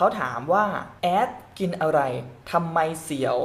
เขาถามว่าแอดกินอะไรทำไมเสียว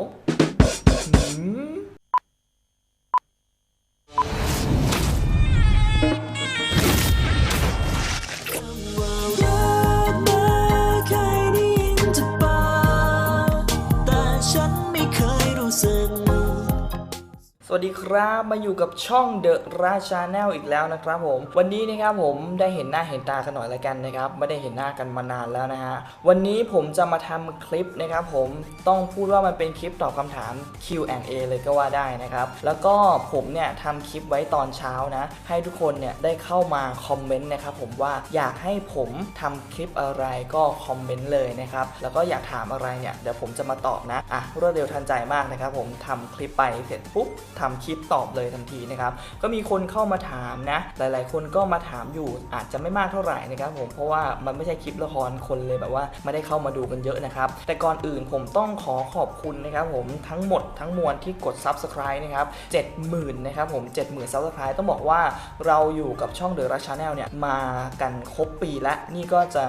วัสดีครับมาอยู่กับช่อง The ราชาแนลอีกแล้วนะครับผม วันนี้นะครับผมได้เห็นหน้าเห็นตากันหน่อยละกันนะครับไม่ได้เห็นหน้ากันมานานแล้วนะฮะวันนี้ผมจะมาทำคลิปนะครับผมต้องพูดว่ามันเป็นคลิปตอบคำถาม Q&A เลยก็ว่าได้นะครับแล้วก็ผมเนี่ยทำคลิปไว้ตอนเช้านะ ให้ทุกคนเนี่ยได้เข้ามาคอมเมนต์นะครับผมว่าอยากให้ผมทำคลิปอะไรก็คอมเมนต์เลยนะครับแล้วก็อยากถามอะไรเนี่ยเดี๋ยวผมจะมาตอบนะอะรวดเร็วทันใจมากนะครับผมทำคลิปไปเสร็จปุ๊บททำคลิปตอบเลยทันทีนะครับก็มีคนเข้ามาถามนะ หลาย ๆ คนก็มาถามอยู่อาจจะไม่มากเท่าไหร่นะครับผมเพราะว่ามันไม่ใช่คลิปละครคนเลยแบบว่าไม่ได้เข้ามาดูกันเยอะนะครับแต่ก่อนอื่นผมต้องขอขอบคุณนะครับผมทั้งหมดทั้งมวลที่กด Subscribe นะครับ70,000นะครับผม70,000 Subscribe ต้องบอกว่าเราอยู่กับช่อง The Rush Channel เนี่ยมากันครบปีแล้วนี่ก็จะ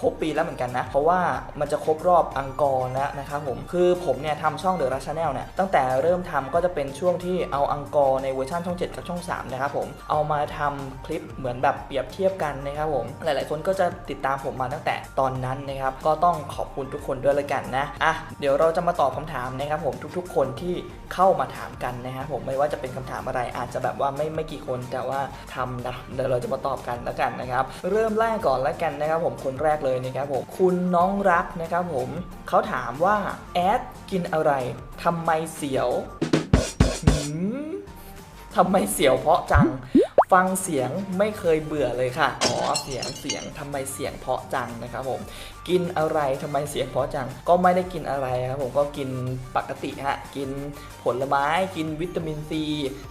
ครบปีแล้วเหมือนกันนะ เพราะว่ามันจะครบรอบอังกอร์แล้วนะครับผมคือผมเนี่ยทำช่อง The Rush Channel เนี่ยตั้งแต่เริ่มทำก็จะเป็นช่วงที่เอาอังกอร์ในเวอร์ชันช่อง 7 กับช่อง 3 นะครับผม เอามาทำคลิปเหมือนแบบเปรียบเทียบกันนะครับผม หลาย ๆ คนก็จะติดตามผมมาตั้งแต่ตอนนั้นนะครับ ก็ต้องขอบคุณทุกคนด้วยละกันนะ อะ เดี๋ยวเราจะมาตอบคำถามนะครับผมทุก ๆ คนที่เข้ามาถามกันนะครับผมไม่ว่าจะเป็นคำถามอะไรอาจจะแบบว่าไม่ไม่กี่คนแต่ว่าทำนะเดี๋ยวเราจะมาตอบกันแล้วกันนะครับ เริ่มแรกก่อนแล้วกันนะครับผมคนแรกเลยนะครับผมคุณน้องรักนะครับผมเขาถามว่าแอดกินอะไรทำไมเสียว ทำไมเสียวเพราะจัง ฟังเสียงไม่เคยเบื่อเลยค่ะ อ๋อ เสียงเสียงทำไมเสียงเพราะจังนะครับผม กินอะไรทำไมเสียงเพราะจัง ก็ไม่ได้กินอะไรครับผมก็กินปกติฮะ กินผลไม้กินวิตามินซี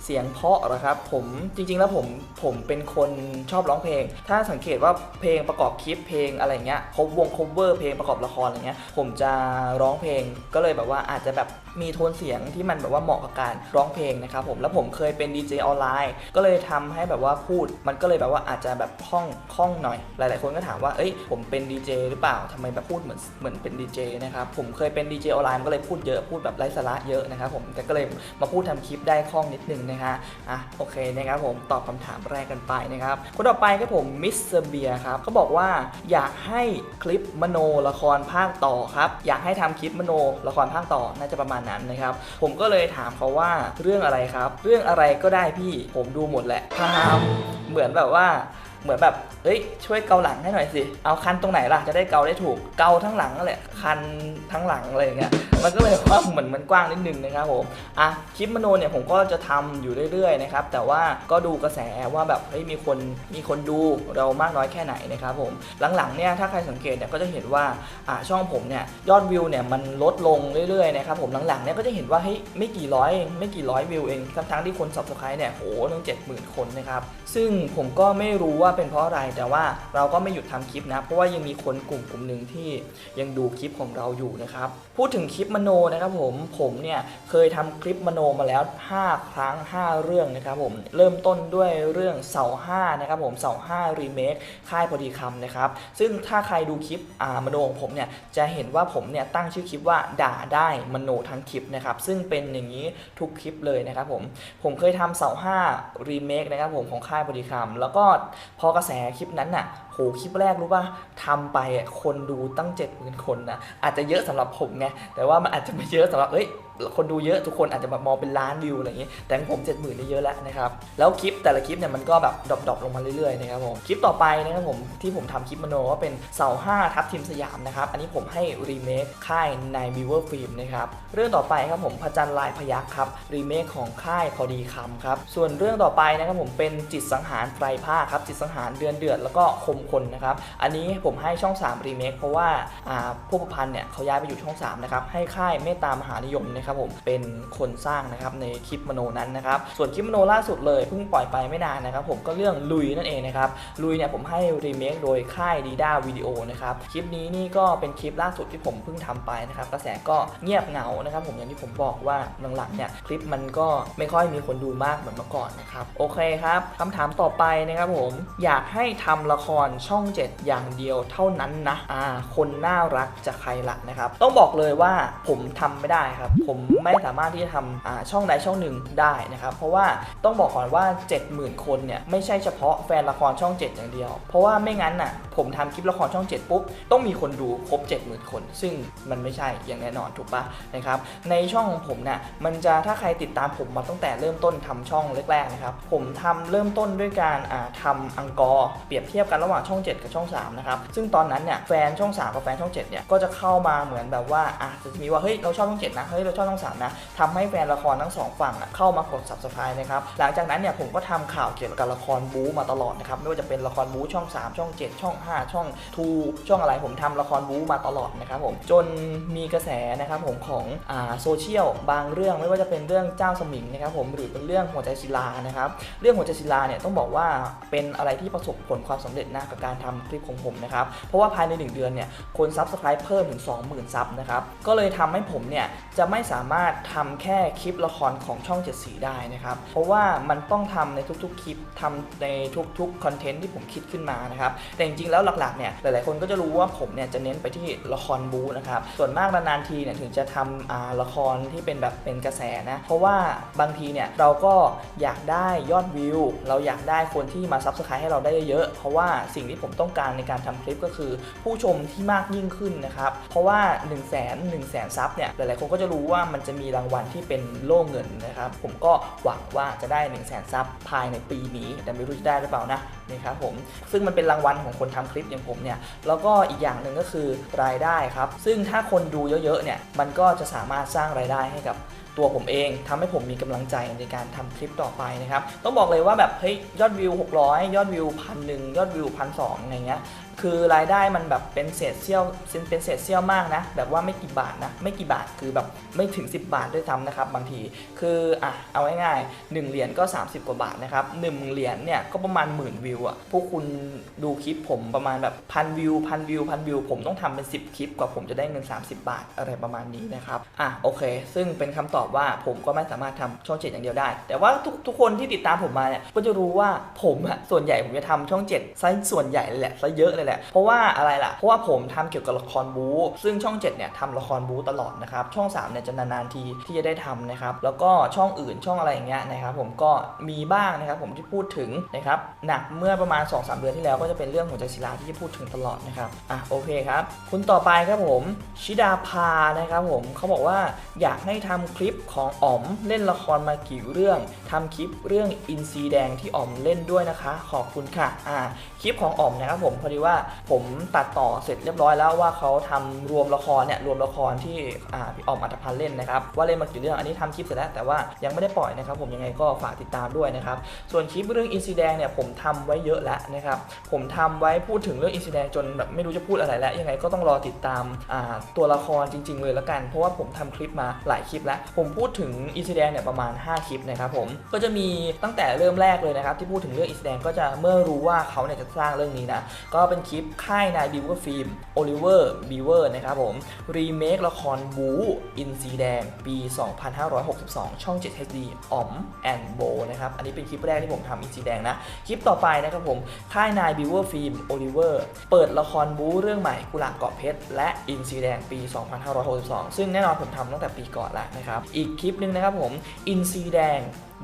เสียงเพราะเหรอครับผมจริงๆแล้วผมผมเป็นคนชอบร้องเพลง ถ้าสังเกตว่าเพลงประกอบคลิปเพลงอะไรเงี้ยคบวง cover เพลงประกอบละครอะไรเงี้ยผมจะร้องเพลงก็เลยแบบว่าอาจจะแบบมีโทนเสียงที่มันแบบว่าเหมาะกับการร้องเพลงนะครับผมแล้วผมเคยเป็นดีเจออนไลน์ ก็เลยทำให้แบบว่าพูด มันก็เลยแบบว่าอาจจะแบบคล่องคล่องหน่อย หลาย ๆ คนก็ถามว่าเอ้ยผมเป็นดีเจหรือเปล่าทำไมแบบพูดเหมือนเหมือนเป็นดีเจนะครับผมเคยเป็นดีเจออนไลน์ก็เลยพูดเยอะพูดแบบไร้สาระเยอะนะครับผมแต่ก็เลยมาพูดทำคลิปได้คล่องนิดนึงนะฮะอะโอเคนะครับผมตอบคำถามแรกกันไปนะครับคนต่อไปก็ผมมิสเตอร์เบียครับเขาบอกว่าอยากให้คลิปมโนละครภาคต่อครับอยากให้ทำคลิปมโนละครภาคต่อน่าจะประมาณนั้นนะครับผมก็เลยถามเขาว่าเรื่องอะไรครับ เรื่องอะไรก็ได้พี่ผมดูหมดแหละพามเหมือนแบบว่า เหมือนแบบเฮ้ย ช่วยเกาหลังให้หน่อยสิ เอาคันตรงไหนล่ะ จะได้เกาได้ถูก เกาทั้งหลังนั่นแหละ คันทั้งหลังอะไรอย่างเงี้ย มันก็เลยว่าเหมือนมันกว้างนิดนึงนะครับผม อะ คลิปมโนเนี่ยผมก็จะทำอยู่เรื่อยๆนะครับ แต่ว่าก็ดูกระแสว่าแบบ เฮ้ย มีคน มีคนดูเรามากน้อยแค่ไหนนะครับผม หลังๆเนี่ย ถ้าใครสังเกตเนี่ย ก็จะเห็นว่า อ่าช่องผมเนี่ย ยอดวิวเนี่ย มันลดลงเรื่อยๆนะครับผม หลังๆเนี่ยก็จะเห็นว่า เฮ้ย ไม่กี่ร้อยเอง ไม่กี่ร้อยวิวเอง ทั้งๆที่คน subscribe เนี่ยโหตั้งเจ็ดหมื่นคนนะครับ ซึ่งผมก็ไม่รู้ว่าเป็นเพราะอะไรแต่ว่าเราก็ไม่หยุดทำคลิปนะ เพราะว่ายังมีคนกลุ่มกลุ่มหนึ่งที่ยังดูคลิปของเราอยู่นะครับ พูดถึงคลิปมโนนะครับผมผมเนี่ยเคยทำคลิปมโนมาแล้ว 5 ครั้ง 5 เรื่องนะครับผมเริ่มต้นด้วยเรื่องเสา5นะครับผมเสา5รีเมคค่ายพอดีคำนะครับ ซึ่งถ้าใครดูคลิปอ่ามโนของผมเนี่ยจะเห็นว่าผมเนี่ยตั้งชื่อคลิปว่าด่าได้มโนทั้งคลิปนะครับซึ่งเป็นอย่างนี้ทุกคลิปเลยนะครับผมผมเคยทำเสา5รีเมคนะครับผมของค่ายพอดีคำแล้วก็พพอกระแสคลิปนั้นน่ะ โหคลิปแรกรู้ป่ะทำไปคนดูตั้ง7จ็ดหมื่นคนนะอาจจะเยอะสำหรับผมไงแต่ว่ามันอาจจะไม่เยอะสำหรับเอ้ยคนดูเยอะทุกคนอาจจะแบบมองเป็นล้านวิวอะไรอย่างงี้ แต่ของผม7จ็ดหมื่นนี่เยอะแล้วนะครับแล้วคลิปแต่ละคลิปเนี่ยมันก็แบบดรอปๆลงมาเรื่อยๆนะครับผมคลิปต่อไปนะครับผมที่ผมทำคลิปมโนก็เป็นเสา5ทับทีมสยามนะครับอันนี้ผมให้รีเมคค่ายในบิวเวอร์ฟิล์มนะครับเรื่องต่อไปครับผมพระจันทร์ลายพยักครับรีเมคของค่ายพอดีคำครับส่วนเรื่องต่อไปนะครับผมเป็นจิตสังหารไตรภาคครับจิตสังหารเดือนเดือดแล้วก็คมคนนะครับอันนี้ผมให้ช่อง 3 รีเมคเพราะว่าผู้ประพันธ์เนี่ยเขาย้ายไปอยู่ช่อง3นะครับให้ค่ายเมตตามหานิยมนะครับผมเป็นคนสร้างนะครับในคลิปมโนนั้นนะครับส่วนคลิปมโนล่าสุดเลยเพิ่งปล่อยไปไม่นานนะครับผมก็เรื่องลุยนั่นเองนะครับลุยเนี่ยผมให้รีเมคโดยค่ายดีด้าวิดีโอนะครับคลิปนี้นี่ก็เป็นคลิปล่าสุดที่ผมเพิ่งทำไปนะครับกระแสก็เงียบเหงานะครับผมอย่างที่ผมบอกว่าหลังๆเนี่ยคลิปมันก็ไม่ค่อยมีคนดูมากเหมือนเมื่อก่อนนะครับโอเคครับคำถามต่อไปนะครับผมอยากให้ทำละครช่อง 7 อย่างเดียวเท่านั้นนะอ่าคนน่ารักจะใครละนะครับ ต้องบอกเลยว่าผมทำไม่ได้ครับ ผมไม่สามารถที่จะทำอ่าช่องใดช่องหนึ่งได้นะครับ เพราะว่าต้องบอกก่อนว่า 70,000 คนเนี่ยไม่ใช่เฉพาะแฟนละครช่อง 7 อย่างเดียว เพราะว่าไม่งั้นน่ะผมทำคลิปละครช่อง 7 ปุ๊บ ต้องมีคนดูครบ 70,000 คน ซึ่งมันไม่ใช่อย่างแน่นอนถูกปะนะครับในช่องของผมเนี่ยมันจะถ้าใครติดตามผมมาตั้งแต่เริ่มต้นทำช่องแรกๆนะครับผมทำเริ่มต้นด้วยการอ่าทำอังกอร์เปรียบเทียบกันระหว่างช่อง 7 กับช่อง 3 นะครับ ซึ่งตอนนั้นเนี่ยแฟนช่อง 3 กับแฟนช่อง 7 เนี่ย ก็จะเข้ามาเหมือนแบบว่าอะจะมีว่า เฮ้ย เราชอบช่อง 7 นะ เฮ้ย เราชอบช่อง 3 นะทำให้แฟนละครทั้งสองฝั่งอะเข้ามากด subscribe นะครับ หลังจากนั้นเนี่ยผมก็ทำข่าวเกี่ยวกับละครบู๊มาตลอดนะครับ ไม่ว่าจะเป็นละครบู๊ช่อง 3 ช่อง 7 ช่อง 5 ช่อง 2 ช่องอะไรผมทำละครบู๊มาตลอดนะครับผม จนมีกระแสนะครับผมของอ่าโซเชียลบางเรื่องไม่ว่าจะเป็นเรื่องเจ้าสมิงนะครับผมหรือเป็นเรื่องหัวใจศิลานะครับเรื่องหัวใจศิลาเนี่ยต้องบอกว่าเป็นอะไรที่ประสบผลความสำเร็จนะกับการทำคลิปของผมนะครับ เพราะว่าภายใน 1 เดือนเนี่ยคนซับสไครป์เพิ่มถึง 20,000 ซับนะครับ ก็เลยทำให้ผมเนี่ย จะไม่สามารถทำแค่คลิปละครของช่อง7สีได้นะครับ เพราะว่ามันต้องทำในทุกๆคลิปทำในทุกๆคอนเทนต์ที่ผมคิดขึ้นมานะครับ แต่จริงๆแล้วหลักๆเนี่ยหลายๆคนก็จะรู้ว่าผมเนี่ยจะเน้นไปที่ละครบูนะครับ ส่วนมากนานๆทีเนี่ยถึงจะทำละครที่เป็นแบบเป็นกระแสนะ เพราะว่าบางทีเนี่ยเราก็อยากได้ยอดวิว เราอยากได้คนที่มาซับสไครต์ให้เราได้เยอะๆเพราะว่าสิ่งที่ผมต้องการในการทำคลิปก็คือ ผู้ชมที่มากยิ่งขึ้นนะครับ เพราะว่า1 0 0 0 0แสนหนึ่งแสนซับเนี่ยหลายๆคนก็จะรู้ว่ามันจะมีรางวัลที่เป็นโล่เงินนะครับ ผมก็หวังว่าจะได้ 1 0 0 0 0แสนซับภายในปีนี้ แต่ไม่รู้จะได้หรือเปล่านะนะครับผมซึ่งมันเป็นรางวัลของคนทำคลิปอย่างผมเนี่ยแล้วก็อีกอย่างหนึ่งก็คือรายได้ครับ ซึ่งถ้าคนดูเยอะๆเนี่ยมันก็จะสามารถสร้างรายได้ให้กับ ตัวผมเองทำให้ผมมีกำลังใจในการทำคลิปต่อไปนะครับ ต้องบอกเลยว่าแบบเฮ้ยยอดวิว 600 ยอดวิวพันหนึ่งยอดวิวพันสองอะไรเงี้ยคือรายได้มันแบบเป็นเศษเสี้ยวเป็นเศษเสี้ยวมากนะ แบบว่าไม่กี่บาทนะ ไม่กี่บาทคือแบบไม่ถึง 10 บาทด้วยซ้ำนะครับ บางทีคืออะเอาง่ายๆ1เหรียญก็ 30 กว่าบาทนะครับ1เหรียญเนี่ยก็ประมาณหมื่นวิวอะพวกคุณดูคลิปผมประมาณแบบพันวิวพันวิวพันวิวผมต้องทำเป็น 10 คลิปกว่าผมจะได้เงิน 30 บาทอะไรประมาณนี้นะครับอะโอเค ซึ่งเป็นคำตอบว่าผมก็ไม่สามารถทำช่องเจ็ดอย่างเดียวได้ แต่ว่าทุกทุกคนที่ติดตามผมมาเนี่ยก็จะรู้ว่าผมอะส่วนใหญ่ผมจะทำช่องเจ็ดซะส่วนใหญ่เลยแหละซะเยอะเลยแหละ เพราะว่าอะไรล่ะ เพราะว่าผมทำเกี่ยวกับละครบู๊ซึ่งช่อง7เนี่ยทำละครบู๊ตลอดนะครับ ช่อง3เนี่ยจะนานๆทีที่จะได้ทำนะครับ แล้วก็ช่องอื่นช่องอะไรอย่างเงี้ยนะครับ ผมก็มีบ้างนะครับ ผมที่พูดถึงนะครับหนักเมื่อประมาณ 2-3 เดือนที่แล้วก็จะเป็นเรื่องหัวใจศิลาที่จะพูดถึงตลอดนะครับอะโอเคครับคุณต่อไปครับผมชิดาภานะครับผมเขาบอกว่าอยากให้ทำคลิปของอ๋อมเล่นละครมากี่เรื่องทำคลิปเรื่องอินซีแดงที่อ๋อมเล่นด้วยนะคะ ขอบคุณค่ะอ่าคลิปของอ๋อมนะครับผมพอดีว่าผมตัดต่อเสร็จเรียบร้อยแล้วว่าเขาทำรวมละครเนี่ยรวมละครที่อ่าพี่อ๋อมอัตภันเล่นนะครับว่าเล่นมากี่เรื่องอันนี้ทำคลิปเสร็จแล้วแต่ว่ายังไม่ได้ปล่อยนะครับผมยังไงก็ฝากติดตามด้วยนะครับส่วนคลิปเรื่องอินซีแดงเนี่ยผมทำไว้เยอะแล้วนะครับผมทำไว้พูดถึงเรื่องอินซีแดงจนแบบไม่รู้จะพูดอะไรแล้ว ยังไงก็ต้องรอติดตามอ่าตัวละครจริง ๆ เลยละกัน เพราะว่าผมทำคลิปมาหลายคลิปแล้วผมมพูดถึงอินซีแดงเนี่ยประมาณ 5 คลิปนะครับผมก็จะมีตั้งแต่เริ่มแรกเลยนะครับที่พูดถึงเรื่องอินซีแดงก็จะเมื่อรู้ว่าเขาเนี่ยจะสร้างเรื่องนี้นะก็เป็นคลิปค่ายนายบิวเวอร์ฟิล์มโอลิเวอร์บิวเวอร์นะครับผมรีเมคละครบูอินซีแดงปี 2562 ช่อง 7 HD อ๋อมแอนโบนะครับอันนี้เป็นคลิปแรกที่ผมทำอินซีแดงนะคลิปต่อไปนะครับผมค่ายนายบิวเวอร์ฟิล์มโอลิเวอร์เปิดละครบูเรื่องใหม่กุหลาบเกาะเพชรและอินซีแดงปี 2562 ซึ่งแน่นอนผมทำตั้งแต่ปีก่อนแล้วนะครับอีกคลิปหนึ่งนะครับผมอินซีแดง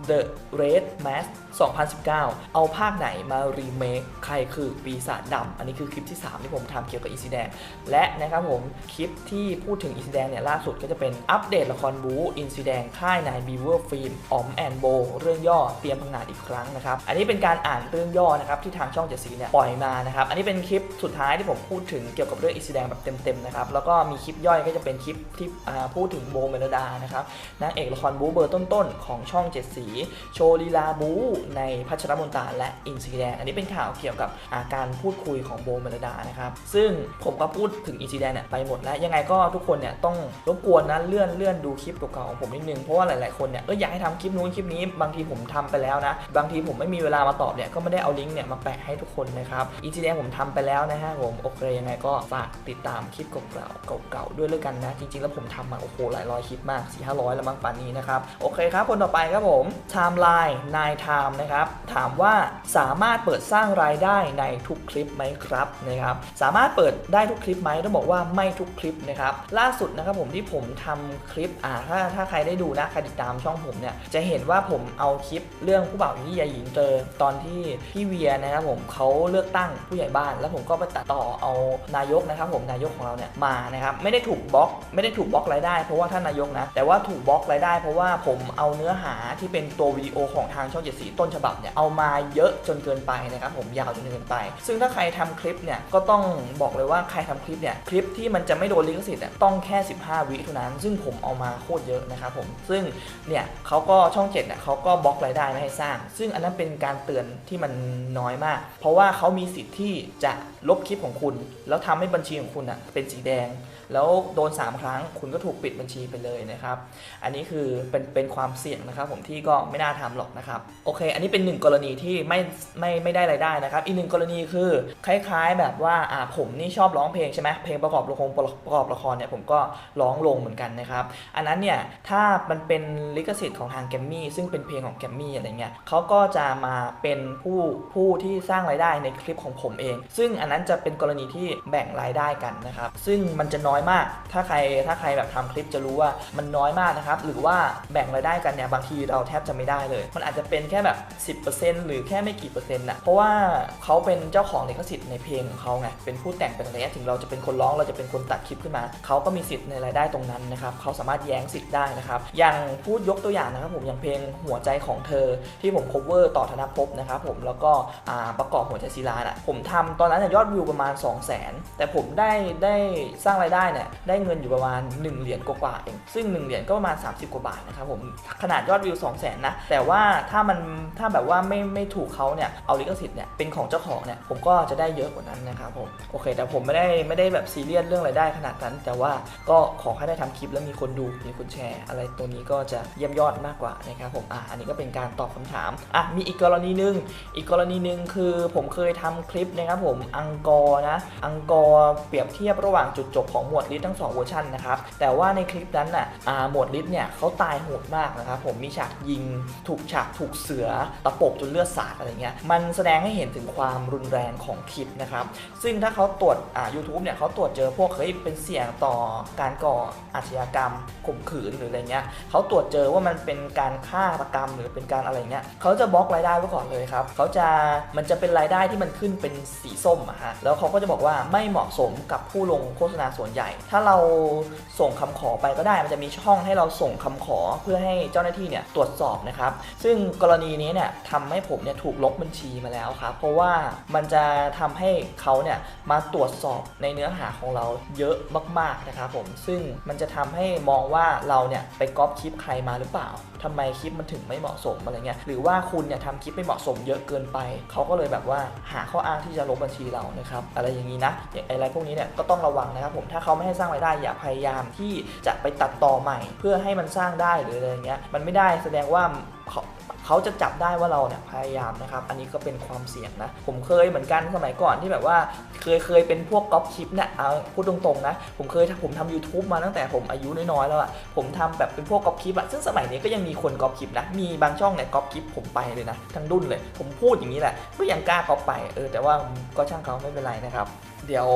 The Red Mask 2019 เอาภาคไหนมารีเมคใครคือปีศาจดำอันนี้คือคลิปที่ 3 ที่ผมทำเกี่ยวกับอีซีแดง และนะครับผม คลิปที่พูดถึงอีซีแดงเนี่ยล่าสุดก็จะเป็นอัปเดตละครบู๊อินซีแดงค่ายนายบีเวอร์ฟิล์มออมแอนโบเรื่องย่อเตรียมพังงาดอีกครั้งนะครับ อันนี้เป็นการอ่านเรื่องย่อนะครับที่ทางช่องเจ็ดสีเนี่ยปล่อยมานะครับ อันนี้เป็นคลิปสุดท้ายที่ผมพูดถึงเกี่ยวกับเรื่องอีซีแดงแบบเต็มๆนะครับแล้วก็มีคลิปย่อยก็จะเป็นคลิปที่พูดถึงโบเมลดานะครับนางเอกละครบู๊เบอร์ต้นๆของช่องเจ็ดสีโชว์ลีลาบูในพัชรมนตราและอินซีแดงอันนี้เป็นข่าวเกี่ยวกับอาการพูดคุยของโบเมลดานะครับซึ่งผมก็พูดถึงอินซีแดงเนี่ยไปหมดแล้ว ยังไงก็ทุกคนเนี่ยต้องรบกวนนะเลื่อนเลื่อนดูคลิปเก่าๆของผมนิดนึงเพราะว่าหลายๆคนเนี่ยก็อยากให้ทำคลิปนู้นคลิปนี้ บางทีผมทำไปแล้วนะ บางทีผมไม่มีเวลามาตอบเนี่ยก็ไม่ได้เอาลิงก์เนี่ยมาแปะให้ทุกคนนะครับอินซีแดงผมทำไปแล้วนะฮะผมโอเคยังไงก็ฝากติดตามคลิปเก่าๆเก่าๆด้วยเลยกันนะจริงๆแล้วผมทำมาโอ้โหหลายร้อยคลิปมาก4 5 0 0แล้วมั้งป่านนี้นะครับโอเคครับคนต่อไปครับผม Timeline 9 Time นะครับ ถามว่าสามารถเปิดสร้างรายได้ในทุกคลิปไหมครับนะครับ สามารถเปิดได้ทุกคลิปไหมต้องบอกว่าไม่ทุกคลิปนะครับ ล่าสุดนะครับผมที่ผมทำคลิปอ่าถ้าถ้าใครได้ดูนะใครติดตามช่องผมเนี่ยจะเห็นว่าผมเอาคลิปเรื่องผู้บ่าวที่ยายหญิงเจอตอนที่พี่เวียนะครับผมเขาเลือกตั้งผู้ใหญ่บ้าน แล้วผมก็ไปตัดต่อเอานายกนะครับ ผมนายกของเราเนี่ยมานะครับไม่ได้ถูกบล็อก ไม่ได้ถูกบล็อกรายได้ เพราะว่าท่านนายกนะแต่ว่าถูกบล็อกรายได้ เพราะว่าผมเอาเนื้อหาที่เป็น็นตัววิดีโอของทางช่องเจ็ดสีต้นฉบับเนี่ยเอามาเยอะจนเกินไปนะครับผมยาวจนเกินไป ซึ่งถ้าใครทำคลิปเนี่ยก็ต้องบอกเลยว่าใครทำคลิปเนี่ยคลิปที่มันจะไม่โดนลิขสิทธิ์เนี่ยต้องแค่ 15 วิเท่านั้น ซึ่งผมเอามาโคตรเยอะนะครับผมซึ่งเนี่ยเขาก็ช่องเจ็ดเนี่ยเขาก็บล็อกรายได้ไม่ให้สร้าง ซึ่งอันนั้นเป็นการเตือนที่มันน้อยมาก เพราะว่าเขามีสิทธิ์ที่จะลบคลิปของคุณ แล้วทำให้บัญชีของคุณอะเป็นสีแดง แล้วโดน 3 ครั้ง คุณก็ถูกปิดบัญชีไปเลยนะครับ อันนี้คือเป็นเป็นความเสี่ยงนะครับ ผมที่ก็ไม่น่าทำหรอกนะครับ โอเค อันนี้เป็นหนึ่งกรณีที่ไม่ไม่ไม่ได้รายได้นะครับ อีกหนึ่งกรณีคือคล้าย ๆ แบบว่าอ่าผมนี่ชอบร้องเพลงใช่ไหมเพลงประกอบละครประกอบละครเนี่ยผมก็ร้องลงเหมือนกันนะครับ อันนั้นเนี่ยถ้ามันเป็นลิขสิทธิ์ของทางแกมมี่ซึ่งเป็นเพลงของแกมมี่อะไรเงี้ยเขาก็จะมาเป็นผู้ผู้ที่สร้างรายได้ในคลิปของผมเอง ซึ่งอันนั้นจะเป็นกรณีที่แบ่งรายได้กันนะครับ ซึ่งมันจะน้อยมาก ถ้าใครถ้าใครแบบทำคลิปจะรู้ว่ามันน้อยมากนะครับ หรือว่าแบ่งรายได้กันเนี่ยบางทีเราแทบจะไม่ได้เลย มันอาจจะเป็นแค่แบบ 10%หรือแค่ไม่กี่เปอร์เซ็นต์นะเพราะว่าเขาเป็นเจ้าของลิขสิทธิ์ในเพลงของเขาไง เป็นผู้แต่งเป็นอะไรเงี้ถึงเราจะเป็นคนร้องเราจะเป็นคนตัดคลิปขึ้นมา เขาก็มีสิทธิ์ในรายได้ตรงนั้นนะครับ เขาสามารถแย้งสิทธิ์ได้นะครับ อย่างพูดยกตัวอย่างนะครับผมอย่างเพลงหัวใจของเธอที่ผม cover ต่อธนภพนะครับผมแล้วก็ประกอบหัวใจศิลาน่ะผมทำตอนนั้นยอดวิวประมาณ 2 0 0 0 0 0แต่ผมได้ได้สร้างรายได้เนี่ยได้เงินอยู่ประมาณ 1 เหรียญกว่าๆเองซึ่ง 1 เหรียญก็ประมาณ 30 กว่าบาทนะครับผมขนาดยอดวิว 2 0 0 0 0 0นะแต่ว่าถ้ามันถ้าแบบว่าไม่ไม่ถูกเขาเนี่ยเอาลิขสิทธิ์เนี่ยเป็นของเจ้าของเนี่ยผมก็จะได้เยอะกว่านั้นนะครับผมโอเค แต่ผมไม่ได้ไม่ได้แบบซีเรียสเรื่องรายได้ขนาดนั้น แต่ว่าก็ขอให้ได้ทำคลิปแล้วมีคนดูมีคนแชร์ อะไรตัวนี้ก็จะเยี่ยมยอดมากกว่านะครับผมอะอันนี้ก็เป็นการตอบคำถามอะมีอีกกรณีหนึ่งอีกกรณีหนึ่งคือผมเคยทำคลิปนะครับผมอังกอร์นะอังกอร์เปรียบเทียบระหว่างจุดจบของหมวดลิสทั้งสองเวอร์ชันนะครับ แต่ว่าในคลิปนั้นน่ะหมวดลิสเนี่ยเขาตายโหดมากนะครับผมมีฉากยิง ถูกฉากถูกเสือตะปบจนเลือดสาดอะไรเงี้ยมันแสดงให้เห็นถึงความรุนแรงของคลิปนะครับ ซึ่งถ้าเขาตรวจอ่า YouTube เนี่ยเขาตรวจเจอพวกเฮ้ยเป็นเสี่ยงต่อการก่ออาชญากรรมข่มขืนหรืออะไรเงี้ยเขาตรวจเจอว่ามันเป็นการฆ่าตกรรมหรือเป็นการอะไรเงี้ยเขาจะบล็อกรายได้ไว้ก่อนเลยครับเขาจะมันจะเป็นรายได้ที่มันขึ้นเป็นสีส้มอะฮะแล้วเขาก็จะบอกว่าไม่เหมาะสมกับผู้ลงโฆษณาส่วนใหญ่ถ้าเราส่งคำขอไปก็ได้ มันจะมีช่องให้เราส่งคำขอเพื่อให้เจ้าหน้าที่เนี่ยตรวจสอบนะครับ ซึ่งกรณีนี้เนี่ยทำให้ผมเนี่ยถูกลบบัญชีมาแล้วครับ เพราะว่ามันจะทำให้เขาเนี่ยมาตรวจสอบในเนื้อหาของเราเยอะมากๆนะครับผม ซึ่งมันจะทำให้มองว่าเราเนี่ยไปก๊อปคลิปใครมาหรือเปล่า ทำไมคลิปมันถึงไม่เหมาะสมอะไรเงี้ยหรือว่าคุณเนี่ยทำคลิปไม่เหมาะสมเยอะเกินไป เขาก็เลยแบบว่าหาข้ออ้างที่จะลบบัญชีเรานะครับอะไรอย่างนี้นะอย่างอะไรพวกนี้เนี่ยก็ต้องระวังนะครับผมถ้าเขาไม่ให้สร้างรายได้อย่าพยายามที่จะไปตัดต่อใหม่ เพื่อให้มันสร้างได้หรืออะไรเงี้ยมันไม่ได้แสดงว่าเขา เขาจะจับได้ว่าเราเนี่ยพยายามนะครับ อันนี้ก็เป็นความเสี่ยงนะ ผมเคยเหมือนกันสมัยก่อนที่แบบว่าเคยเคยเป็นพวกก๊อปคลิปเนี่ยเอาพูดตรงๆนะ ผมเคยผมทำ YouTube มาตั้งแต่ผมอายุน้อยๆแล้วอะผมทำแบบเป็นพวกก๊อปคลิปอะซึ่งสมัยนี้ก็ยังมีคนก๊อปคลิปนะ มีบางช่องเนี่ยก๊อปคลิปผมไปเลยนะ ทั้งรุ่นเลย ผมพูดอย่างนี้แหละก็ยังกล้าก๊อปไป เออ แต่ว่าก็ช่างเขาไม่เป็นไรนะครับ เดี๋ยว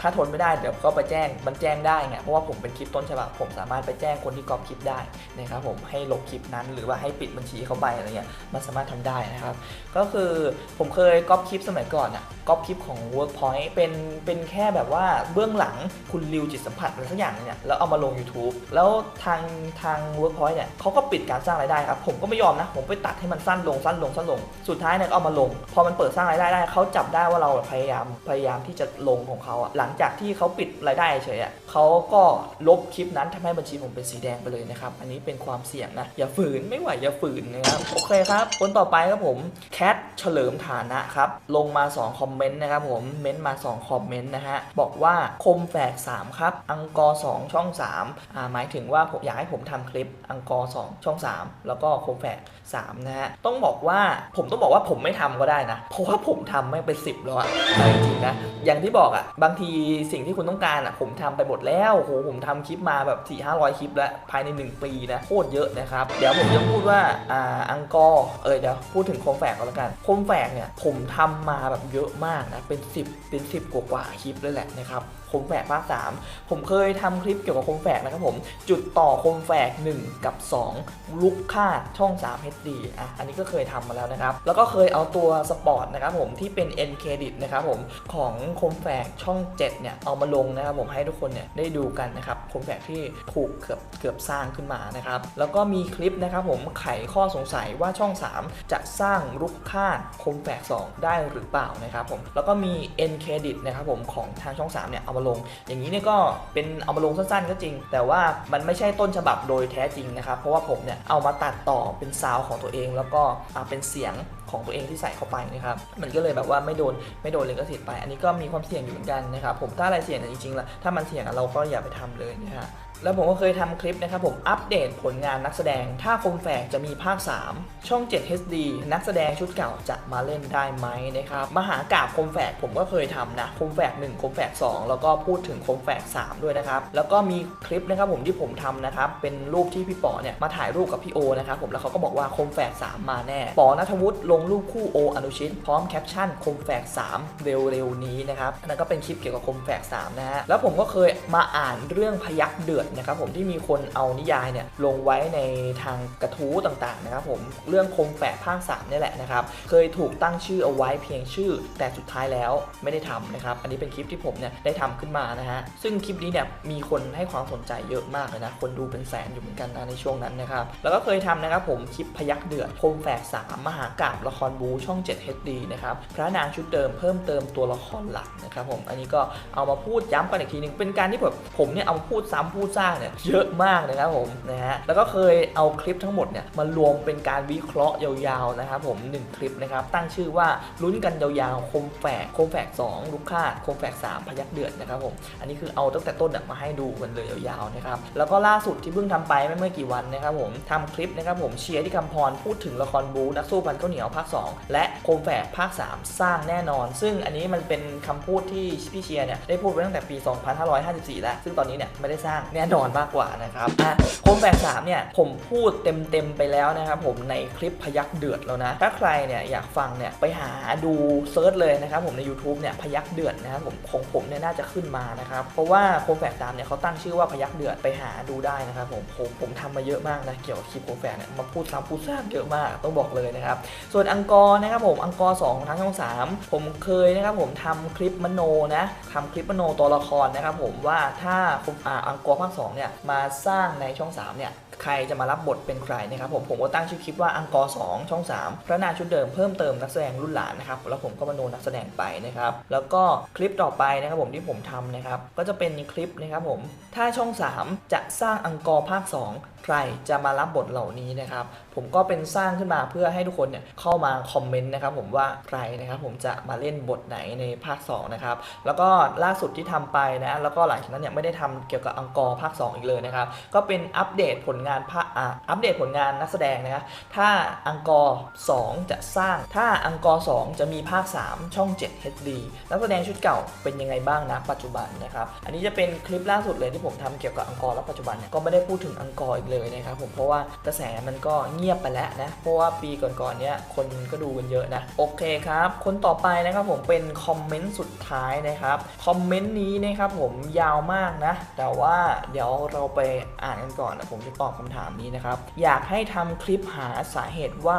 ถ้าทนไม่ได้เดี๋ยวก็ไปแจ้งมันแจ้งได้ไงเพราะว่าผมเป็นคลิปต้นฉบับผมสามารถไปแจ้งคนที่ก๊อปคลิปได้นะครับผมให้ลบคลิปนั้นหรือว่าให้ปิดบัญชีเขาไปอะไรเงี้ยมันสามารถทำได้นะครับ ก็คือผมเคยก๊อปคลิปสมัยก่อนอะก๊อปคลิปของ Workpoint เป็นเป็นแค่แบบว่าเบื้องหลังคุณริวจิตสัมผัสอะไรสักอย่างเนี่ยแล้วเอามาลง YouTube แล้วทางทาง Workpoint เนี่ยเขาก็ปิดการสร้างรายได้ครับผมก็ไม่ยอมนะผมไปตัดให้มันสั้นลงสั้นลงสั้นลง สุดท้ายเนี่ยก็เอามาลง พอมันเปิดสร้างรายได้ได้เขาจับได้ว่าเราพยายามพยายามที่จะลงของเขาอะหลังังจากที่เขาปิดรายได้เฉยอะเขาก็ลบคลิปนั้นทำให้บัญชีผมเป็นสีแดงไปเลยนะครับ อันนี้เป็นความเสี่ยงนะ อย่าฝืนไม่ไหวอย่าฝืนนะครับ โอเคครับ คนต่อไปครับผมแคทเฉลิมฐานะครับ ลงมา 2 คอมเมนต์นะครับผม เม้นต์มา 2 คอมเมนต์นะฮะ บอกว่าคมแฝก 3 ครับ อังกอร์ 2 ช่อง 3 อ่า หมายถึงว่าผมอยากให้ผมทำคลิปอังกอร์ 2 ช่อง 3 แล้วก็คมแฝก 3 นะฮะ ต้องบอกว่าผมต้องบอกว่าผมไม่ทำก็ได้นะ เพราะว่าผมทำไม่เป็น 10แล้วอะจริงๆนะ อย่างที่บอกอะบางทีสิ่งที่คุณต้องการอะผมทำไปหมดแล้วโหผมทำคลิปมาแบบ4 5 0 0คลิปแล้วภายใน 1 ปีนะโคตรเยอะนะครับ เดี๋ยวผมจะพูดว่าอ่าอังกอร์เออเดี๋ยวพูดถึงโคมแฝกก่อนละกันโคมแฝกเนี่ยผมทำมาแบบเยอะมากนะเป็น 10 เป็น 10 กว่ากว่าคลิปเลยแหละนะครับ คมแฝกภาค3ผมเคยทำคลิปเกี่ยวกับโคมแฝกนะครับผมจุดต่อโคมแฝก 1 กับ 2 ลุกคาดช่อง 3 HD อะอันนี้ก็เคยทำมาแล้วนะครับ แล้วก็เคยเอาตัวสปอร์ตนะครับผมที่เป็น N Credit นะครับผมของโคมแฝกช่อง 7 เนี่ย เอามาลงนะครับผมให้ทุกคนเนี่ยได้ดูกันนะครับ โคมแฝกที่ถูกเกือบเกือบสร้างขึ้นมานะครับ แล้วก็มีคลิปนะครับผมไขข้อสงสัยว่าช่อง 3 จะสร้างลุกคาโคมแฝก2ได้หรือเปล่านะครับผม แล้วก็มี N Credit นะครับผมของทางช่อง3เนี่ยเอามาลง อย่างนี้เนี่ยก็เป็นเอามาลงสั้นๆ ก็จริง แต่ว่ามันไม่ใช่ต้นฉบับโดยแท้จริงนะครับ เพราะว่าผมเนี่ยเอามาตัดต่อเป็นซาวด์ของตัวเอง แล้วก็เป็นเสียงของตัวเองที่ใส่เข้าไปนะครับ มันก็เลยแบบว่าไม่โดนไม่โดนเลยก็สิทธิ์ไป อันนี้ก็มีความเสี่ยงอยู่เหมือนกันนะครับผมถ้าอะไรเสี่ยงจริงๆแล้วถ้ามันเสี่ยงเราก็อย่าไปทำเลยนะฮะ แล้วผมก็เคยทำคลิปนะครับผมอัปเดตผลงานนักแสดง ถ้าคมแฝกจะมีภาค 3 ช่อง 7 HD นักแสดงชุดเก่าจะมาเล่นได้ไหมนะครับมหากาบคมแฝกผมก็เคยทำนะคมแฝก1คมแฝก2 แล้วก็พูดถึงคมแฝก3 ด้วยนะครับ แล้วก็มีคลิปนะครับผมที่ผมทำนะครับ เป็นรูปที่พี่ป๋อเนี่ยมาถ่ายรูปกับพี่โอนะครับผมแล้วเขาก็บอกว่าคมแฝก3 มาแน่ป๋อนัทวุฒิลงรูปคู่โออนุชิต พร้อมแคปชั่นคมแฝก3เร็วๆนี้นะครับอันนั้นก็เป็นคลิปเกี่ยวกับคมแฝก3นะฮะแล้วผมก็เคยมาอ่านเรื่องพยักเดือดนะครับผมที่มีคนเอานิยายเนี่ยลงไว้ในทางกระทู้ต่างๆนะครับผมเรื่องคมแฝกภาค3เนี่แหละนะครับเคยถูกตั้งชื่อเอาไว้เพียงชื่อ แต่สุดท้ายแล้วไม่ได้ทำนะครับอันนี้เป็นคลิปที่ผมเนี่ยได้ทำขึ้นมานะฮะซึ่งคลิปนี้เนี่ยมีคนให้ความสนใจเยอะมากเลยนะคนดูเป็นแสนอยู่เหมือนกันนะในช่วงนั้นนะครับแล้วก็เคยทำนะครับผมคลิปพยักเดือดคมแฝก3มมหากาบละครบูช่อง 7 HD นะครับพระนางชุดเดิมเพิ่มเติมตัวละครหลักนะครับผมอันนี้ก็เอามาพูดย้ำกันอีกทีหนึ่งเป็นการที่แบบผมเนี่ยเอามาพูดซ้ำพูดสร้างเนี่ยเยอะมากนะครับผมนะฮะแล้วก็เคยเอาคลิปทั้งหมดเนี่ยมารวมเป็นการวิเคราะห์ยาวๆนะครับผมหนึ่งคลิปนะครับตั้งชื่อว่าลุ้นกันยาวๆคมแฝกคมแฝก2ลูกคาดคมแฝก3พยักเดือดนะครับผมอันนี้คือเอาตั้งแต่ต้นมาให้ดูกันเลยยาวๆนะครับแล้วก็ล่าสุดที่เพิ่งทำไปไม่เมื่อกี่วันนะครับผมทำคลิปนะครับผมเชียร์ที่คำพรพูดถึงละครบูนักสู้พันข้าวเหนียวภาค 2 และโคมแฝกภาค 3 สร้างแน่นอน ซึ่งอันนี้มันเป็นคำพูดที่พี่เชียร์เนี่ยได้พูดไว้ตั้งแต่ปี 2554 แล้ว ซึ่งตอนนี้เนี่ยไม่ได้สร้างแน่นอนมากกว่านะครับอะโคมแฝก3เนี่ยผมพูดเต็มๆไปแล้วนะครับผมในคลิปพยักเดือดแล้วนะ ถ้าใครเนี่ยอยากฟังเนี่ยไปหาดูเซิร์ชเลยนะครับผมใน YouTube เนี่ยพยักเดือดนะครับผมของผมเนี่ยน่าจะขึ้นมานะครับเพราะว่าโคมแฝก3เนี่ยเขาตั้งชื่อว่าพยักเดือดไปหาดูได้นะครับผมผมผมทำมาเยอะมากนะเกี่ยวกับคลิปโคมแฝกเนี่ยมาพูดซ้ำพูดซากเยอะมากต้องบอกเลยนะครับส่วนอังกอร์นะครับผมอังกอร์2ของทางช่อง3ผมเคยนะครับผมทำคลิปมโนนะทำคลิปมโนตัวละครนะครับผมว่าถ้าผมอ่าอังกอร์ภาค2เนี่ยมาสร้างในช่อง3เนี่ยใครจะมารับบทเป็นใครนะครับผมผมก็ตั้งชื่อคลิปว่าอังกอร์2ช่อง 3 พระนางชุดเดิมเพิ่มเติมนักแสดงรุ่นหลานนะครับแล้วผมก็มโนนักแสดงไปนะครับแล้วก็คลิปต่อไปนะครับผมที่ผมทำนะครับก็จะเป็นคลิปนะครับผมถ้าช่อง 3 จะสร้างอังกอร์ภาค 2ใครจะมารับบทเหล่านี้นะครับ ผมก็เป็นสร้างขึ้นมาเพื่อให้ทุกคนเนี่ยเข้ามาคอมเมนต์นะครับผมว่าใครนะครับผมจะมาเล่นบทไหนในภาค2นะครับแล้วก็ล่าสุดที่ทำไปนะแล้วก็หลังจากนั้นเนี่ยไม่ได้ทำเกี่ยวกับอังกอร์ภาค 2 อีกเลยนะครับก็เป็นอัปเดตผลงานภาคอัปเดตผลงานนักแสดงนะครับถ้าอังกอร์2จะสร้าง ถ้าอังกอร์2จะมีภาค 3 ช่อง 7 HD นักแสดงชุดเก่าเป็นยังไงบ้างนะปัจจุบันนะครับอันนี้จะเป็นคลิปล่าสุดเลยที่ผมทำเกี่ยวกับอังกอร์และปัจจุบันเนี่ยก็ไม่ได้พูดถึงอังกอร์อีกเลยลยนะครับผมเพราะว่ากระแสมันก็เงียบไปแล้วนะเพราะว่าปีก่อนๆเนี่ยคนก็ดูกันเยอะนะโอเคครับ คนต่อไปนะครับผมเป็นคอมเมนต์สุดท้ายนะครับคอมเมนต์นี้นะครับผมยาวมากนะ แต่ว่าเดี๋ยวเราไปอ่านกันก่อนนะผมจะตอบคำถามนี้นะครับ อยากให้ทำคลิปหาสาเหตุว่า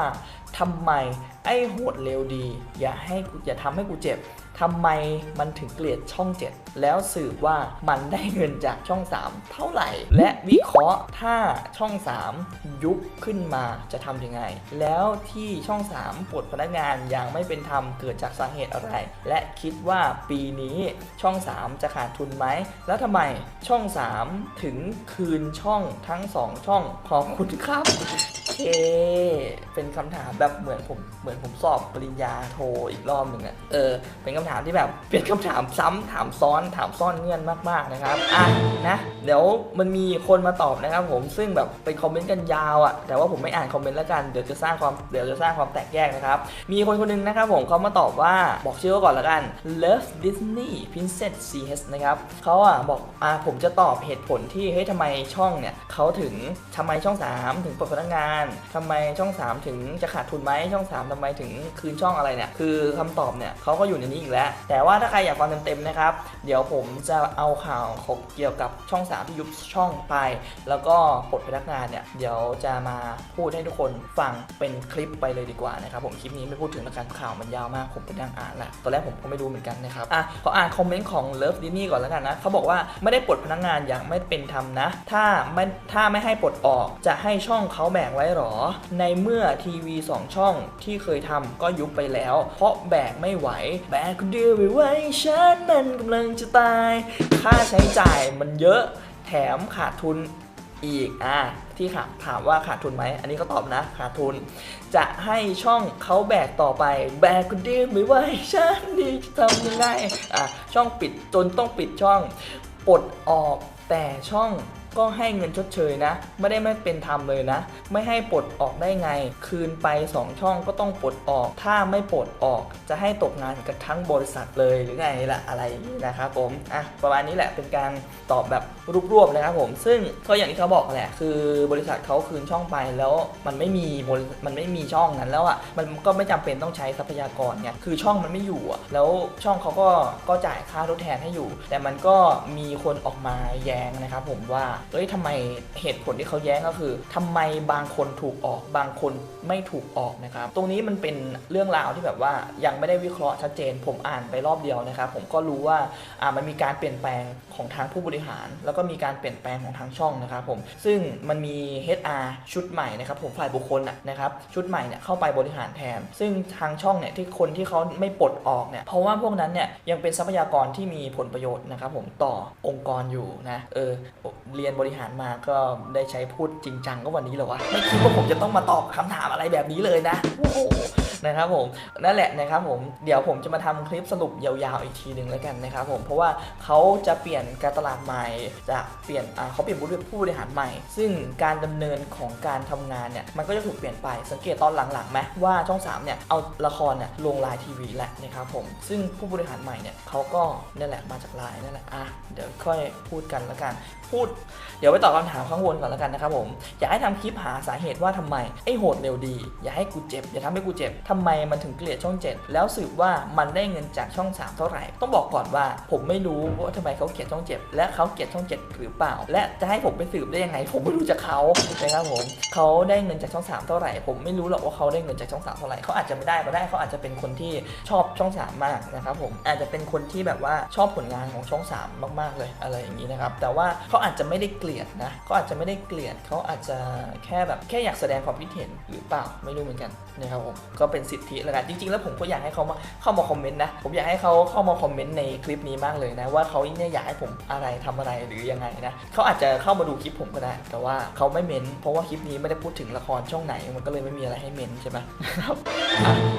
ทำไมไอ้โหดเร็วดี อย่าให้อย่าทำให้กูเจ็บ ทำไมมันถึงเกลียดช่อง 7 แล้วสืบว่ามันได้เงินจากช่อง 3 เท่าไหร่ และวิเคราะห์ถ้าช่อง 3 ยุบขึ้นมาจะทำยังไง แล้วที่ช่อง 3ปลดพนักงานอย่างไม่เป็นธรรมเกิดจากสาเหตุอะไร และคิดว่าปีนี้ช่อง 3 จะขาดทุนไหม แล้วทำไมช่อง 3 ถึงคืนช่องทั้ง 2 ช่องขอบคุณครับ เค เป็นคำถามแบบเหมือนผมเหมือนผมสอบปริญญาโทอีกรอบหนึ่งอะเออ เป็นคำถามที่แบบเป็นคำถามซ้ำถามซ้อนถามซ่อนเงื่อนมาก ๆนะครับ อะนะ เดี๋ยวมันมีคนมาตอบนะครับ ผมซึ่งแบบเป็นคอมเมนต์กันยาวอะแต่ว่าผมไม่อ่านคอมเมนต์แล้วกันเดี๋ยวจะสร้างความเดี๋ยวจะสร้างความแตกแยกนะครับ มีคนคนหนึงนะครับผมเขามาตอบว่าบอกชื่อเขาก่อนละกัน Love Disney Princess CS นะครับเขาอะบอกอะผมจะตอบเหตุผลที่เฮ้ยทำไมช่องเนี่ยเขาถึงทำไมช่อง 3 ถึงปลดพนักงานทำไมช่อง 3 ถึงจะขาดทุนไหมช่อง 3ทำไมถึงคืนช่องอะไรเนี่ยคือคำตอบเนี่ยเขาก็อยู่ในนี้อีกแล้ว แต่ว่าถ้าใครอยากฟังเต็มๆนะครับ เดี๋ยวผมจะเอาข่าวขเกี่ยวกับช่อง 3 ที่ยุบช่องไป แล้วก็ปลดพนักงานเนี่ยเดี๋ยวจะมาพูดให้ทุกคนฟังเป็นคลิปไปเลยดีกว่านะครับผมคลิปนี้ไม่พูดถึงแล้วกันข่าวมันยาวมากผมไปนั่งอ่านแหละตอนแรกผมก็ไม่รู้เหมือนกันนะครับอะขออ่านคอมเมนต์ของเลิฟดินี่ก่อนแล้วกันนะเขาบอกว่าไม่ได้ปลดพนักงานอย่างไม่เป็นธรรมนะ ถ้าไม่ถ้าไม่ให้ปลดออกจะให้ช่องเขาแบกไว้หรอ ในเมื่อทีวีสองช่องที่เคยทำก็ยุบไปแล้ว เพราะแบกไม่ไหว แบกคนเดียวไม่ไหวฉันมันกำลังจะตาย ค่าใช้จ่ายมันเยอะแถมขาดทุนอีกอะที่ค่ะถามว่าขาดทุนไหม อันนี้ก็ตอบนะ ขาดทุน จะให้ช่องเขาแบกต่อไป แบกคนเดียวไม่ไหวฉันนี่จะทำยังไงอะช่องปิดจนต้องปิดช่องปลดออกแต่ช่อง ก็ให้เงินชดเชยนะ ไม่ได้ไม่เป็นธรรมเลยนะ ไม่ให้ปลดออกได้ไง คืนไป 2 ช่องก็ต้องปลดออก ถ้าไม่ปลดออกจะให้ตกงานกันทั้งบริษัทเลยหรือไงล่ะอะไรนะครับผมอะประมาณนี้แหละเป็นการตอบแบบรวบๆนะครับผม ซึ่งก็อย่างที่เขาบอกแหละ คือบริษัทเขาคืนช่องไปแล้วมันไม่มีมันไม่มีช่องนั้นแล้วอะมันก็ไม่จำเป็นต้องใช้ทรัพยากรไงคือช่องมันไม่อยู่อะแล้วช่องเขาก็ก็จ่ายค่าทดแทนให้อยู่ แต่มันก็มีคนออกมาแย้งนะครับผมว่าเอ้ยทำไมเหตุผลที่เขาแย้งก็คือทำไมบางคนถูกออกบางคนไม่ถูกออกนะครับ ตรงนี้มันเป็นเรื่องราวที่แบบว่ายังไม่ได้วิเคราะห์ชัดเจน ผมอ่านไปรอบเดียวนะครับ ผมก็รู้ว่าอ่ามันมีการเปลี่ยนแปลงของทางผู้บริหาร แล้วก็มีการเปลี่ยนแปลงของทางช่องนะครับผมซึ่งมันมี HR ชุดใหม่นะครับผมฝ่ายบุคคลน่ะนะครับชุดใหม่เนี่ยเข้าไปบริหารแทน ซึ่งทางช่องเนี่ยที่คนที่เขาไม่ปลดออกเนี่ยเพราะว่าพวกนั้นเนี่ยยังเป็นทรัพยากรที่มีผลประโยชน์นะครับผมต่อองค์กรอยู่นะเออเรียนบริหารมาก็ได้ใช้พูดจริงจังก็วันนี้เหรอวะไม่คิดว่าผมจะต้องมาตอบคำถามอะไรแบบนี้เลยนะโอ้โหนะครับผมนั่นแหละนะครับผมเดี๋ยวผมจะมาทำคลิปสรุปยาวๆอีกทีหนึ่งแล้วกันนะครับผมเพราะว่าเขาจะเปลี่ยนการตลาดใหม่จะเปลี่ยนเขาเปลี่ยนผู้บริหารใหม่ ซึ่งการดำเนินของการทำงานเนี่ยมันก็จะถูกเปลี่ยนไปสังเกตตอนหลังๆไหมว่าช่อง3เนี่ยเอาละครเนี่ยลงไลน์ทีวีแหละนะครับผมซึ่งผู้บริหารใหม่เนี่ยเขาก็นั่นแหละมาจากไลน์นั่นแหละอะเดี๋ยวค่อยพูดกันแล้วกัน พูด เดี๋ยวไปตอบคำถามข้างบนก่อนแล้วกันนะครับผม อยากให้ทำคลิปหาสาเหตุว่าทำไมไอ้โหดเร็วดี อย่าให้กูเจ็บ อย่าทำให้กูเจ็บทำไมมันถึงเกลียดช่อง 7 แล้วสืบว่ามันได้เงินจากช่อง 3 เท่าไหร่ ต้องบอกก่อนว่าผมไม่รู้ว่าทำไมเขาเกลียดช่อง 7 และเขาเกลียดช่อง 7 หรือเปล่า และจะให้ผมไปสืบได้ยังไง ผมไม่รู้จากเขานะครับผมเขาได้เงินจากช่อง 3 เท่าไหร่ ผมไม่รู้หรอกว่าเขาได้เงินจากช่อง 3 เท่าไหร่เขาอาจจะไม่ได้ก็ได้เขาอาจจะเป็นคนที่ชอบช่อง 3 มากนะครับผมอาจจะเป็นคนที่แบบว่าชอบผลงานของช่อง 3 มาก ๆเลยอะไรอย่างนี้นะครับแต่ว่าเขาาอาจจะไม่ได้เกลียดนะเขาอาจจะไม่ได้เกลียดเขาอาจจะแค่แบบแค่อยากแสดงความคิดเห็นหรือเปล่าไม่รู้เหมือนกันนะครับผมก็เป็นสิทธิแล้วกันจริง ๆ แล้วผมก็อยากให้เขามาเข้ามาคอมเมนต์นะผมอยากให้เขาเข้ามาคอมเมนต์ในคลิปนี้มากเลยนะว่าเขาเนี่ยอยากให้ผมอะไรทำอะไรหรือยังไงนะเขาอาจจะเข้ามาดูคลิปผมก็ได้ แต่ว่าเขาไม่เมนเพราะว่าคลิปนี้ไม่ได้พูดถึงละครช่องไหนมันก็เลยไม่มีอะไรให้เมนใช่ไหมครับ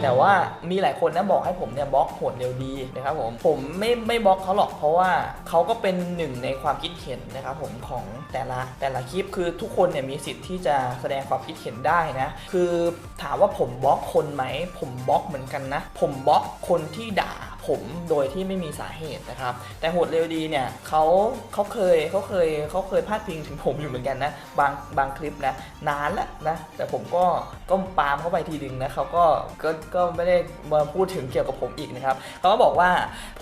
แต่ว่ามีหลายคนนะบอกให้ผมเนี่ยบล็อกโหดเร็วดีนะครับผมผมไม่ไม่บล็อกเขาหรอกเพราะว่าเขาก็เป็นหนึ่งในความคิดเห็นนะครับผมของแต่ละแต่ละคลิปคือทุกคนเนี่ยมีสิทธิ์ที่จะแสดงความคิดเห็นได้นะคือถามว่าผมบล็อกคนไหม ผมบล็อกเหมือนกันนะ ผมบล็อกคนที่ด่า ผมโดยที่ไม่มีสาเหตุนะครับ แต่โหดเร็วดีเนี่ยเขาเขาเคยเขาเคยเขาเคยพาดพิงถึงผมอยู่เหมือนกันนะบางบางคลิปนะนานแล้วนะแต่ผมก็ก็ปาล์มเข้าไปทีนึงนะเขาก็ก็ก็ไม่ได้มาพูดถึงเกี่ยวกับผมอีกนะครับเขาก็บอกว่า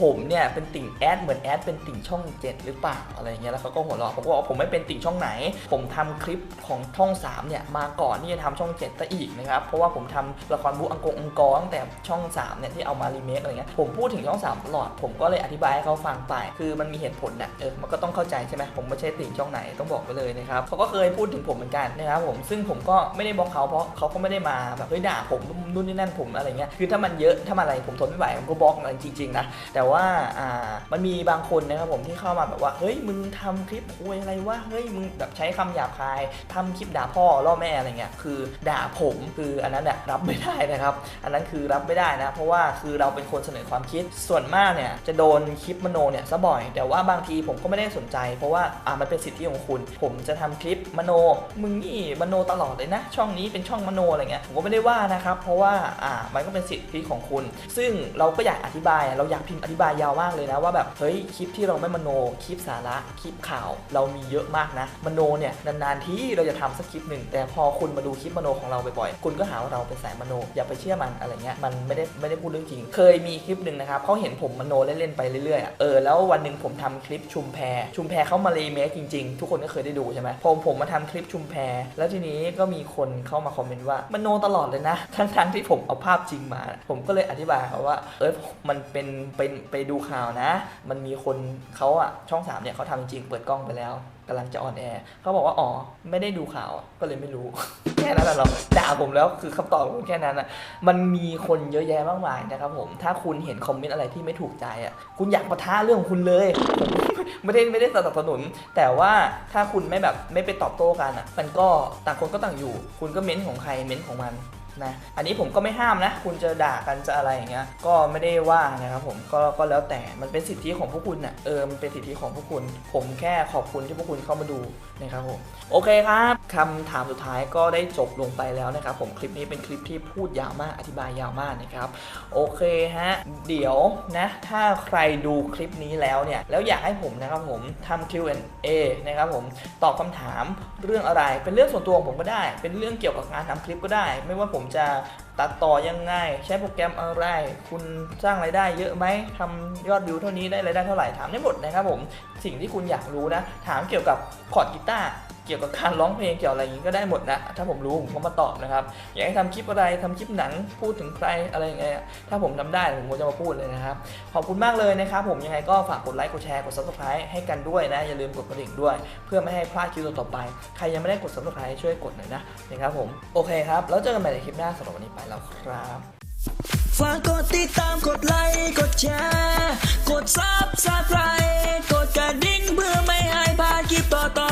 ผมเนี่ยเป็นติ่งแอดเหมือนแอดเป็นติ่งช่องเจ็ดหรือเปล่าอะไรเงี้ยแล้วเขาก็หัวเราะผมก็บอกว่าผมไม่เป็นติ่งช่องไหน ผมทำคลิปของช่อง3เนี่ยมาก่อนที่จะทำช่อง7ซะอีกนะครับเพราะว่าผมทำละครบูอังกงอังกอตั้งแต่ช่อง3เนี่ยที่เอามารีเมคอะไรเงี้ยผมพูดถึงช่องสามตลอด ผมก็เลยอธิบายให้เขาฟังไป คือมันมีเหตุผลนะเออมันก็ต้องเข้าใจใช่ไหมผมไม่ใช่ติ่งช่องไหนต้องบอกไปเลยนะครับเขาก็เคยพูดถึงผมเหมือนกันนะครับผมซึ่งผมก็ไม่ได้บล็อกเขาเพราะเขาก็ไม่ได้มาแบบเฮ้ยด่าผมนู่นนี่นั่นผมอะไรเงี้ยคือถ้ามันเยอะถ้ามันอะไรผมทนไม่ไหวผมก็บล็อกมันจริงๆนะแต่ว่าอ่ามันมีบางคนนะครับผมที่เข้ามาแบบว่าเฮ้ยมึงทำคลิปคุยอะไรวะเฮ้ยมึงแบบใช้คำหยาบคายทำคลิปด่าพ่อล่อแม่อะไรเงี้ยคือด่าผมคืออันนั้นอะรับไม่ได้นะครับ อันนั้นคือรับไม่ได้นะ เพราะว่าคือเราเป็นคนเสนอความคิดส่วนมากเนี่ยจะโดนคลิปมโนเนี่ยซะบ่อย แต่ว่าบางทีผมก็ไม่ได้สนใจ เพราะว่าอ่ามันเป็นสิทธิของคุณ ผมจะทำคลิปมโน มึงนี่มโนตลอดเลยนะ ช่องนี้เป็นช่องมโนอะไรเงี้ยผมก็ไม่ได้ว่านะครับเพราะว่าอ่ามันก็เป็นสิทธิของคุณ ซึ่งเราก็อยากอธิบายเราอยากพิมพ์อธิบายยาวมากเลยนะว่าแบบเฮ้ยคลิปที่เราไม่มโนคลิปสาระคลิปข่าวเรามีเยอะมากนะมโนเนี่ยนานๆที่เราจะทำสักคลิปหนึ่งแต่พอคุณมาดูคลิปมโนของเราบ่อยๆคุณก็หาว่าเราเป็นสายมโน อย่าไปเชื่อมันอะไรเงี้ยมันไม่ได้ไม่ได้พูดเรื่องจริง เคยมีคลิปหนึ่งนะครับเขาเห็นผมมโนเล่นๆไปเรื่อยๆเออแล้ววันหนึ่งผมทำคลิปชุมแพชุมแพเขามารีเมคจริงๆ ทุกคนก็เคยได้ดูใช่ไหมพอผมมาทำคลิปชุมแพ แล้วทีนี้ก็มีคนเข้ามาคอมเมนต์ว่ามโนตลอดเลยนะทั้งๆที่ผมเอาภาพจริงมา ผมก็เลยอธิบายเขาว่า เออมันเป็นเป็นไปดูข่าวนะ มันมีคนเขาอะช่องสามเนี่ยเขาทำจริงเปิดกล้องไปแล้ว กำลังจะออนแอร์เขาบอกว่า อ๋อ ไม่ได้ดูข่าวก็เลยไม่รู้ แค่นั้นแหละหรอกด่าผมแล้วคือคำตอบของผมแค่นั้นอะมันมีคนเยอะแยะมากมายนะครับผมถ้าคุณเห็นคอมเมนต์อะไรที่ไม่ถูกใจอะคุณอยากปะทะเรื่องของคุณเลยไม่ได้ไม่ได้สนับสนุน แต่ว่าถ้าคุณไม่แบบไม่ไปตอบโต้กันอะ มันก็ต่างคนก็ต่างอยู่ คุณก็เม้นของใครเม้นของมัน นะอันนี้ผมก็ไม่ห้ามนะ คุณจะด่ากันจะอะไรอย่างเงี้ยก็ไม่ได้ว่านะครับผมก็ก็แล้วแต่มันเป็นสิทธิของพวกคุณน่ะเออมันเป็นสิทธิของพวกคุณ ผมแค่ขอบคุณที่พวกคุณเข้ามาดูนะครับผมโอเคครับคำถามสุดท้ายก็ได้จบลงไปแล้วนะครับผมคลิปนี้เป็นคลิปที่พูดยาวมากอธิบายยาวมากนะครับโอเคฮะเดี๋ยวนะถ้าใครดูคลิปนี้แล้วเนี่ยแล้วอยากให้ผมนะครับผมทำ Q&A นะครับผมตอบคำถามเรื่องอะไรเป็นเรื่องส่วนตัวของผมก็ได้ เป็นเรื่องเกี่ยวกับการทำคลิปก็ได้ ไม่ว่าผมจะตัดต่อยังไง ใช้โปรแกรมอะไร คุณสร้างรายได้เยอะไหมทำยอดวิวเท่านี้ได้รายได้เท่าไหร่ถามได้หมดนะครับผม สิ่งที่คุณอยากรู้นะ ถามเกี่ยวกับคอร์ดกีตาร์ เกี่ยวกับการร้องเพลงเกี่ยวอะไรอย่างนี้ก็ได้หมดนะถ้าผมรู้ผมก็มาตอบนะครับอยากให้ทำคลิปอะไรทำคลิปหนังพูดถึงใครอะไรยังไงถ้าผมทำได้ผมก็จะมาพูดเลยนะครับขอบคุณมากเลยนะครับผมยังไงก็ฝากกดไลค์กดแชร์กด subscribe ให้กันด้วยนะอย่าลืมกดกระดิ่งด้วย เพื่อไม่ให้พลาดคลิปต่อไป ใครยังไม่ได้กด subscribe ช่วยกดหน่อยนะนะครับผมโอเคครับแล้วเจอกันใหม่ในคลิปหน้าสำหรับวันนี้ไปแล้วครับฝากกดติดตามกดไลค์กดแชร์กดซับสไครต์กดกระดิ่งเพื่อไม่ให้พลาดคลิปต่อ